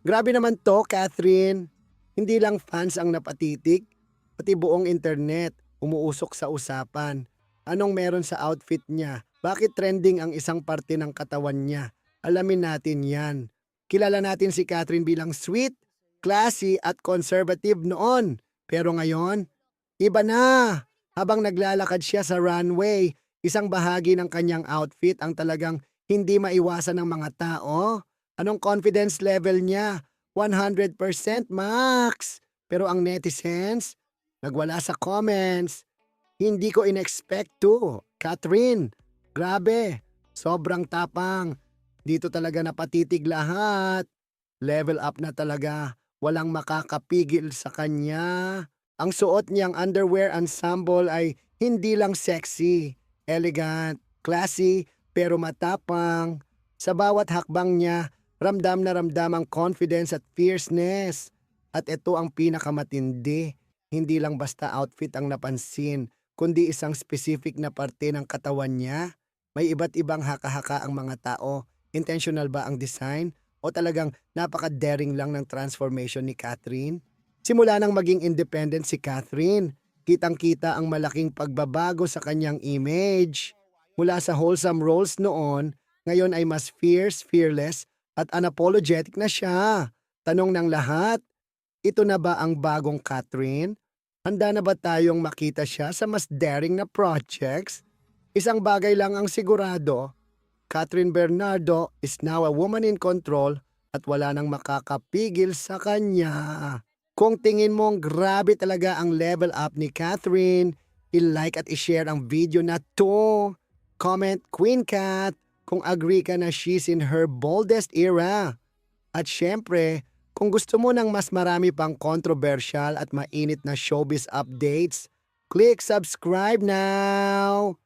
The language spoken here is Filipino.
Grabe naman to, Catherine. Hindi lang fans ang napatitig, pati buong internet umuusok sa usapan. Anong meron sa outfit niya? Bakit trending ang isang parte ng katawan niya? Alamin natin yan. Kilala natin si Catherine bilang sweet, classy at conservative noon. Pero ngayon, iba na. Habang naglalakad siya sa runway, isang bahagi ng kanyang outfit ang talagang hindi maiwasan ng mga tao. Anong confidence level niya? 100% max. Pero ang netizens, nagwala sa comments. Hindi ko in-expect to. Catherine, grabe. Sobrang tapang. Dito talaga napatitig lahat. Level up na talaga. Walang makakapigil sa kanya. Ang suot niyang underwear ensemble ay hindi lang sexy, elegant, classy, pero matapang. Sa bawat hakbang niya, ramdam na ramdam ang confidence at fierceness. At ito ang pinakamatindi. Hindi lang basta outfit ang napansin, kundi isang specific na parte ng katawan niya. May iba't ibang haka-haka ang mga tao. Intentional ba ang design? O talagang napaka-daring lang ng transformation ni Catherine? Simula nang maging independent si Catherine, kitang-kita ang malaking pagbabago sa kanyang image. Mula sa wholesome roles noon, ngayon ay mas fierce, fearless at unapologetic na siya. Tanong ng lahat, ito na ba ang bagong Catherine? Handa na ba tayong makita siya sa mas daring na projects? Isang bagay lang ang sigurado, Catherine Bernardo is now a woman in control at wala nang makakapigil sa kanya. Kung tingin mong grabe talaga ang level up ni Catherine, i-like at i-share ang video na to. Comment Queen Cat kung agree ka na she's in her boldest era. At syempre, kung gusto mo ng mas marami pang controversial at mainit na showbiz updates, click subscribe now!